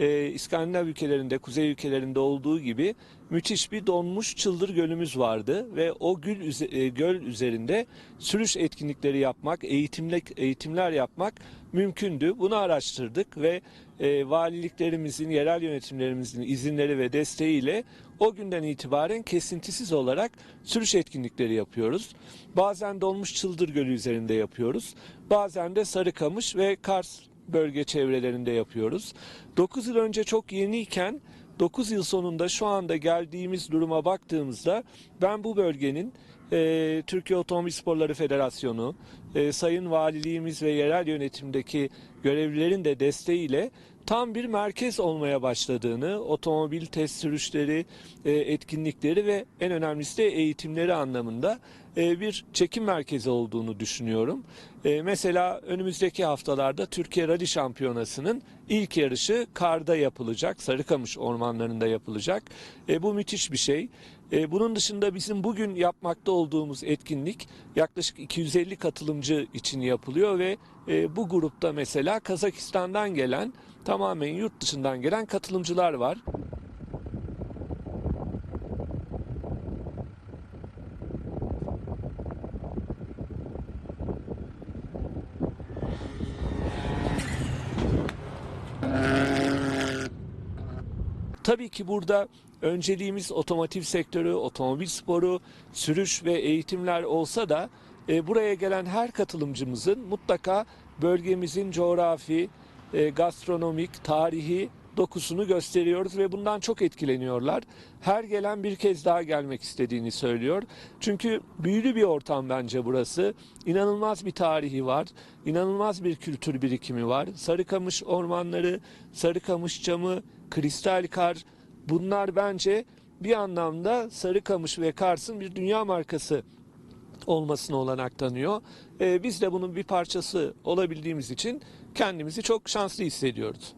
e, İskandinav ülkelerinde, kuzey ülkelerinde olduğu gibi müthiş bir donmuş çıldır gölümüz vardı ve o gül üze- e, göl üzerinde sürüş etkinlikleri yapmak, eğitimle eğitimler yapmak mümkündü. Bunu araştırdık ve e, valiliklerimizin, yerel yönetimlerimizin izinleri ve desteğiyle o günden itibaren kesintisiz olarak sürüş etkinlikleri yapıyoruz. Bazen Dolmuş Çıldır Gölü üzerinde yapıyoruz. Bazen de Sarıkamış ve Kars bölge çevrelerinde yapıyoruz. 9 yıl önce çok yeniyken 9 yıl sonunda şu anda geldiğimiz duruma baktığımızda ben bu bölgenin e, Türkiye Otomobil Sporları Federasyonu, e, Sayın Valiliğimiz ve yerel yönetimdeki görevlilerin de desteğiyle tam bir merkez olmaya başladığını, otomobil test sürüşleri, e, etkinlikleri ve en önemlisi de eğitimleri anlamında e, bir çekim merkezi olduğunu düşünüyorum. E, mesela önümüzdeki haftalarda Türkiye Rally Şampiyonası'nın ilk yarışı karda yapılacak, Sarıkamış ormanlarında yapılacak. E, bu müthiş bir şey. E, bunun dışında bizim bugün yapmakta olduğumuz etkinlik yaklaşık 250 katılımcı için yapılıyor ve e, bu grupta mesela Kazakistan'dan gelen tamamen yurt dışından gelen katılımcılar var. Tabii ki burada önceliğimiz otomotiv sektörü, otomobil sporu, sürüş ve eğitimler olsa da e, buraya gelen her katılımcımızın mutlaka bölgemizin coğrafi, e, gastronomik, tarihi dokusunu gösteriyoruz ve bundan çok etkileniyorlar. Her gelen bir kez daha gelmek istediğini söylüyor. Çünkü büyülü bir ortam bence burası. İnanılmaz bir tarihi var. inanılmaz bir kültür birikimi var. Sarıkamış ormanları, Sarıkamış camı, kristal kar bunlar bence bir anlamda Sarıkamış ve Kars'ın bir dünya markası olmasına olanak tanıyor. Ee, biz de bunun bir parçası olabildiğimiz için kendimizi çok şanslı hissediyoruz.